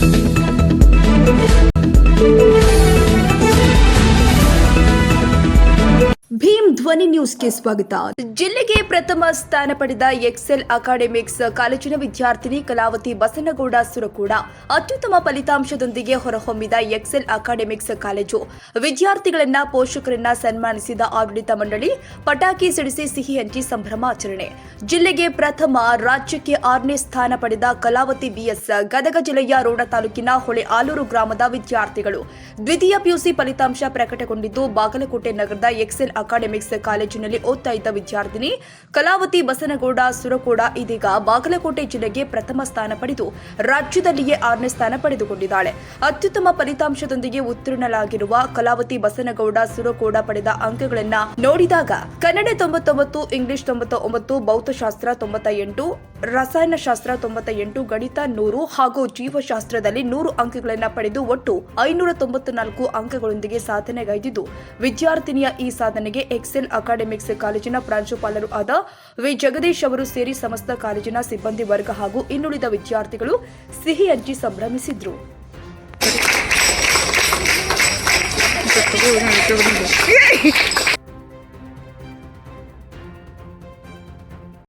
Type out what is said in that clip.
Thank you. ಧ್ವನಿ ನ್ಯೂಸ್ಗೆ ಸ್ವಾಗತ. ಜಿಲ್ಲೆಗೆ ಪ್ರಥಮ ಸ್ಥಾನ ಪಡೆದ ಎಕ್ಸೆಲ್ ಅಕಾಡೆಮಿಕ್ಸ್ ಕಾಲೇಜಿನ ವಿದ್ಯಾರ್ಥಿನಿ ಕಲಾವತಿ ಬಸನಗೌಡ ಸುರಕೂಡ ಅತ್ಯುತ್ತಮ ಫಲಿತಾಂಶದೊಂದಿಗೆ ಹೊರಹೊಮ್ಮಿದ ಎಕ್ಸೆಲ್ ಅಕಾಡೆಮಿಕ್ಸ್ ಕಾಲೇಜು. ವಿದ್ಯಾರ್ಥಿಗಳನ್ನ ಪೋಷಕರನ್ನ ಸನ್ಮಾನಿಸಿದ ಆಡಳಿತ ಮಂಡಳಿ ಪಟಾಕಿ ಸಿಡಿಸಿ ಸಿಹಿ ಹಂಚಿ ಸಂಭ್ರಮಾಚರಣೆ ಜಿಲ್ಲೆಗೆ ಪ್ರಥಮ ರಾಜ್ಯಕ್ಕೆ ಆರನೇ ಸ್ಥಾನ ಪಡೆದ ಕಲಾವತಿ ಬಿಎಸ್ ಗದಗ ಜಿಲ್ಲೆಯ ರೋಣ ತಾಲೂಕಿನ ಹೊಳೆ ಆಲೂರು ಗ್ರಾಮದ ವಿದ್ಯಾರ್ಥಿಗಳು. ದ್ವಿತೀಯ ಪಿಯುಸಿ ಫಲಿತಾಂಶ ಪ್ರಕಟಗೊಂಡಿದ್ದು, ಬಾಗಲಕೋಟೆ ನಗರದ ಎಕ್ಸೆಲ್ ಅಕಾಡೆಮಿಕ್ಸ್ ಕಾಲೇಜಿನಲ್ಲಿ ಓದ್ತಾ ಇದ್ದ ವಿದ್ಯಾರ್ಥಿನಿ ಕಲಾವತಿ ಬಸನಗೌಡ ಸುರಕೋಡ ಇದೀಗ ಬಾಗಲಕೋಟೆ ಜಿಲ್ಲೆಗೆ ಪ್ರಥಮ ಸ್ಥಾನ ಪಡೆದು ರಾಜ್ಯದಲ್ಲಿಯೇ ಆರನೇ ಸ್ಥಾನ ಪಡೆದುಕೊಂಡಿದ್ದಾಳೆ. ಅತ್ಯುತ್ತಮ ಫಲಿತಾಂಶದೊಂದಿಗೆ ಉತ್ತೀರ್ಣಲಾಗಿರುವ ಕಲಾವತಿ ಬಸನಗೌಡ ಸುರಕೋಡ ಪಡೆದ ಅಂಕಗಳನ್ನು ನೋಡಿದಾಗ ಕನ್ನಡ ತೊಂಬತ್ತೊಂಬತ್ತು, ಇಂಗ್ಲಿಷ್ ತೊಂಬತ್ತೊಂಬತ್ತು, ಭೌತಶಾಸ್ತ್ರ ತೊಂಬತ್ತ ಎಂಟು ರಸಾಯನಶಾಸ್ತ್ರ ತೊಂಬತ್ತ ಎಂಟು ಗಣಿತ ನೂರು ಹಾಗೂ ಜೀವಶಾಸ್ತ್ರದಲ್ಲಿ ನೂರು ಅಂಕಗಳನ್ನು ಪಡೆದು ಒಟ್ಟು ಐನೂರ ತೊಂಬತ್ತ ನಾಲ್ಕು ಅಂಕಗಳೊಂದಿಗೆ ಸಾಧನೆಗೈದಿದ್ದು, ವಿದ್ಯಾರ್ಥಿನಿಯ ಈ ಸಾಧನೆಗೆ ಎಕ್ಸೆಲ್ ಅಕಾಡೆಮಿಕ್ಸ್ ಕಾಲೇಜಿನ ಪ್ರಾಂಶುಪಾಲರು ಆದ ವಿ. ಜಗದೀಶ್ ಅವರು ಸೇರಿ ಸಮಸ್ತ ಕಾಲೇಜಿನ ಸಿಬ್ಬಂದಿ ವರ್ಗ ಹಾಗೂ ಇನ್ನುಳಿದ ವಿದ್ಯಾರ್ಥಿಗಳು ಸಿಹಿ ಹಂಚಿ ಸಂಭ್ರಮಿಸಿದ್ರು.